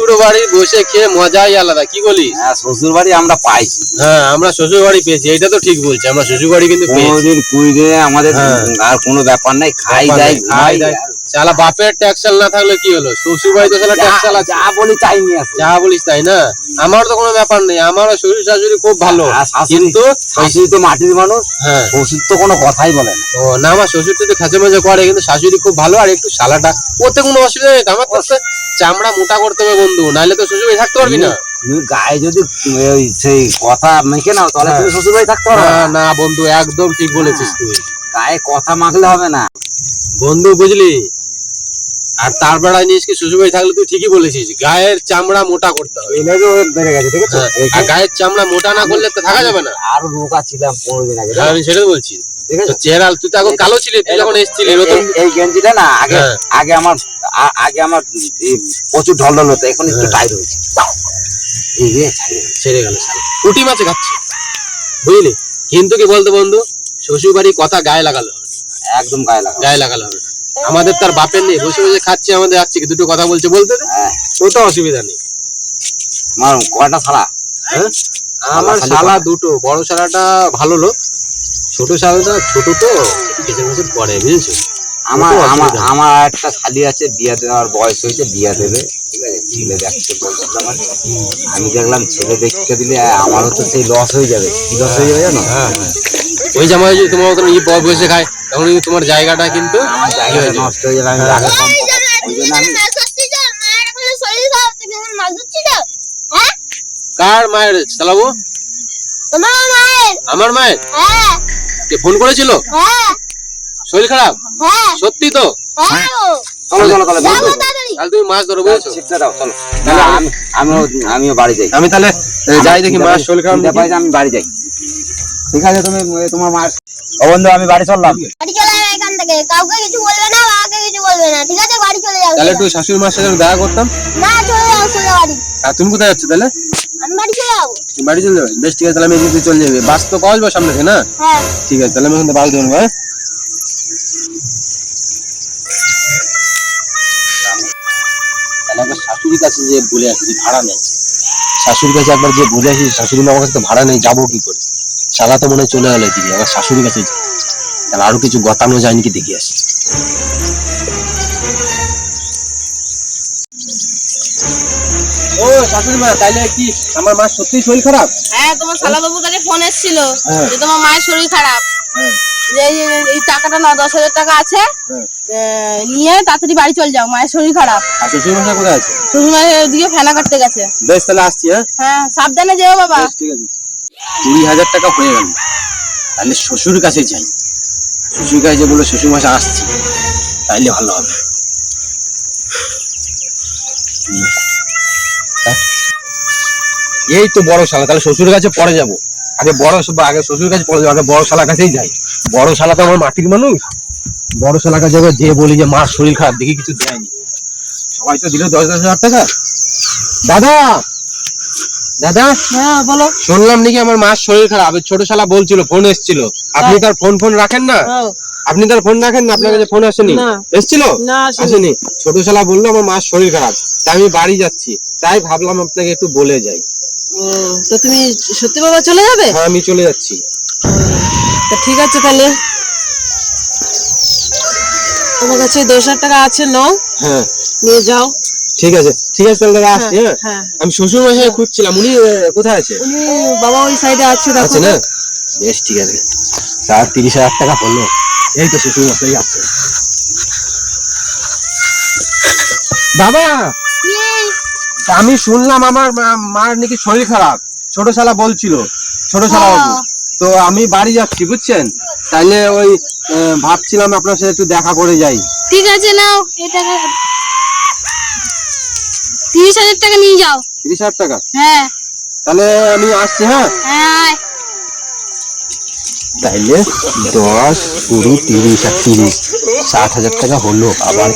শ্বশুর বাড়ি বসে খেয়ে মজাই আলাদা কি বলিস? হ্যাঁ শ্বশুর বাড়ি আমরা পাইছি। হ্যাঁ আমরা শ্বশুর বাড়ি পেয়েছি এটা তো ঠিক বলছি আমরা শ্বশুর বাড়ি কিন্তু কোনোদিন কুড়ি আমাদের হ্যাঁ। আর কোনো ব্যাপার নাই খাই খাই। শালা বাপের ট্যাক্সাল না থাকলে কি হলো? শ্বশুর বাড়ি তো শালা ট্যাক্সাল আছে। যা বলি নিয়ে আসে যা বলিস তাই না? আমার তো কোনো ব্যাপার নেই আমারও শ্বশুর শাশুড়ি খুব ভালো শাশুড়ি- কিন্তু শাশুড়ি তো মাটির মানুষ হ্যাঁ। শ্বশুর তো কোনো কথাই বলে না। ও না আমার শ্বশুর তো খাঁচে করে কিন্তু শাশুড়ি খুব ভালো আর একটু শালাটা ওতে কোনো অসুবিধা নেই আমার তো চামড়া মোটা করতে হবে বন্ধু নাহলে তো শ্বশুর থাকতে পারবি না। তুমি গায়ে যদি ওই সেই কথা মেখে নাও তাহলে হ্যাঁ। তুমি শ্বশুর বাড়ি থাকতে পারো না। বন্ধু একদম ঠিক বলেছিস তুই। গায়ে কথা মাখলে হবে না। বন্ধু বুঝলি? আর তার বেড়ায় নিস কি শ্বশুর বাড়ি থাকলে তুই ঠিকই বলেছিস গায়ের চামড়া মোটা করতে হবে। বেড়ে গেছে ঠিক আছে? হ্যাঁ, আর গায়ের চামড়া মোটা না করলে তো থাকা যাবে না। আরও রোগা ছিলাম পনেরো দিন আগে আমি সেটা বলছি। ঠিক আছে? চেহারা তুই তো এখন কালো ছিলি তুই যখন এসেছিলি এই- গেঞ্জিটা না আগে হ্যাঁ। আগে আমার আগে আমার প্রচুর ঢল ঢল হতো এখন একটু হ্যাঁ। টাইট হয়েছে। ছাড়িয়ে গেছে। ছেড়ে গেল শালা। মাছে খাচ্ছে। বুঝলি? কিন্তু কি বলতো বন্ধু শ্বশুর বাড়ি কথা গায়ে লাগালো একদম গায়ে গায়ে লাগালো হবে না। আমাদের তার বাপের নেই বসে বসে খাচ্ছে আমাদের যাচ্ছে কি দুটো কথা বলছে বলতে দে। হ্যাঁ। তো অসুবিধা নেই। আমার কয়টা ছাড়া হ্যাঁ? আমার শালা শালা দুটো বড় শালাটা ভালো লোক ছোট শালাটা ছোট তো কিছু বছর পরে বুঝেছ আমার আমার আমার একটা শালি আছে বিয়ে দেওয়ার বয়স হয়েছে বিয়ে দেবে। ঠিক আছে ছেলে দেখতে আমি দেখলাম ছেলে দেখতে দিলে আমারও তো সেই লস হয়ে যাবে। কি লস হয়ে যাবে জানো? হ্যাঁ। হ্যাঁ ওই জামাই যদি তোমার মতন ই বয় বসে খায় তখন কিন্তু তোমার জায়গাটা কিন্তু আমার জায়গাটা নষ্ট হয়ে যাবে আমি হ্যাঁ। আগে ওই জন্য আমি হ্যাঁ? কার মায়ের? চালাবো আমার মায়ের? কে ফোন করেছিল? শরীর খারাপ? সত্যি তো? চলো চলো চলো বন্ধু। তাহলে তুমি মাছ ধরো বুঝেছ? ছিপটা দাও চলো। তাহলে আমি আমিও আমিও বাড়ি যাই। আমি তাহলে যাই দেখি মাছ শরীর খারাপ চিন্তা যে আমি বাড়ি যাই। ঠিক আছে তুমি তোমার মার ও বন্ধু আমি বাড়ি চললাম। বাড়ি চলে যাবে এখান থেকে। কাউকে কিছু বলবে না কিছু বলবে না। ঠিক আছে বাড়ি চলে যাবে তাহলে একটু শাশুড়ি মার সাথে দেখা করতাম। না চলে যাও সোজা বাড়ি। আর তুমি কোথায় যাচ্ছ তাহলে? আমি বাড়ি চলে যাব। বাড়ি চলে যাবে? বেশ ঠিক আছে তাহলে আমি চলে যাবে। বাস তো পাওয়া যাবে সামনে থেকে না? হ্যাঁ। ঠিক আছে তাহলে আমি এখন বাস ধরবো হ্যাঁ? একবার শাশুড়ির কাছে যে বলে আসি যে ভাড়া নেই। শাশুড়ির কাছে একবার যে বলে আসি শাশুড়ি মা আমার কাছে তো ভাড়া নেই যাব কি করে? শালা তো মনে চলে গেল এদিকে আমার শাশুড়ির কাছে তাহলে আরও কিছু গতানো যায়নি কি দেখে আসি। ও শাশুড়ি মা তাইলে কি আমার মা সত্যি শরীর খারাপ? হ্যাঁ তোমার শালাবাবুর কাছে ফোন এসেছিল হ্যাঁ। যে তোমার মায়ের শরীর খারাপ। হ্যাঁ। যে এই এই টাকাটা না দশ হাজার টাকা আছে নিয়ে তাড়াতাড়ি বাড়ি চল যাও মায়ের শরীর খারাপ। শ্বশুর মশাই কোথায় আছে? শ্বশুর মায়ের ওদিকে ফেনা কাটতে গেছে। বেশ তাহলে আসছি হ্যাঁ? হ্যাঁ সাবধানে যেও বাবা। ঠিক আছে। কুড়ি হাজার টাকা হয়ে গেল। তাহলে শ্বশুর কাছে যাই। শ্বশুর কাছে বলে শ্বশুর মাসে আসছি। তাইলে ভালো হবে? এই তো বড় শালা তাহলে শ্বশুর কাছে পরে যাব। আগে বড় আগে শ্বশুর কাছে পরে যাব আগে বড় শালার কাছেই যাই। বড় শালা তো আমার মাটির মানুষ। বড় কাছে একবার দিয়ে বলি যে মার শরীর খারাপ দেখি কিছু দেয়নি সবাই তো দিল দশ দশ হাজার টাকা। দাদা! দাদা! হ্যাঁ বলো। শুনলাম নাকি আমার মার শরীর খারাপ। ছোট শালা বলছিল ফোন এসেছিল। আপনি তার ফোন ফোন রাখেন না? আপনি তার ফোন রাখেন না আপনার কাছে ফোন আসেনি। এসেছিল? আসেনি। ছোট শালা বলল আমার মার শরীর খারাপ। তাই আমি বাড়ি যাচ্ছি। তাই ভাবলাম আপনাকে একটু বলে যাই। তো তুমি সত্যি বাবা চলে যাবে? হ্যাঁ আমি চলে যাচ্ছি। তা ঠিক আছে তাহলে। তোমার কাছে দশ হাজার টাকা আছে নাও। হ্যাঁ। নিয়ে যাও। ঠিক আছে। ঠিক আছে তাহলে দাদা আসছি হ্যাঁ? হ্যাঁ। আমি শ্বশুর মশাই খুঁজছিলাম উনি কোথায় আছে? উনি বাবা ওই সাইডে আছে দেখো। আছে না? বেশ ঠিক আছে। তার তিরিশ হাজার টাকা হলো। এই তো শ্বশুর মশাই আছে বাবা! তা আমি শুনলাম আমার মার নাকি শরীর খারাপ। ছোট শালা বলছিল। ছোট শালা বাবু। তো আমি বাড়ি যাচ্ছি বুঝছেন? তাইলে ওই ভাবছিলাম আপনার সাথে একটু দেখা করে যাই। ঠিক আছে নাও এই টাকা। তিরিশ হাজার টাকা নিয়ে যাও। তিরিশ হাজার টাকা? হ্যাঁ। তাহলে আমি আসছি হ্যাঁ? হ্যাঁ। তাইলে দশ কুড়ি তিরিশ আর তিরিশ ষাট হাজার টাকা হলো আবার।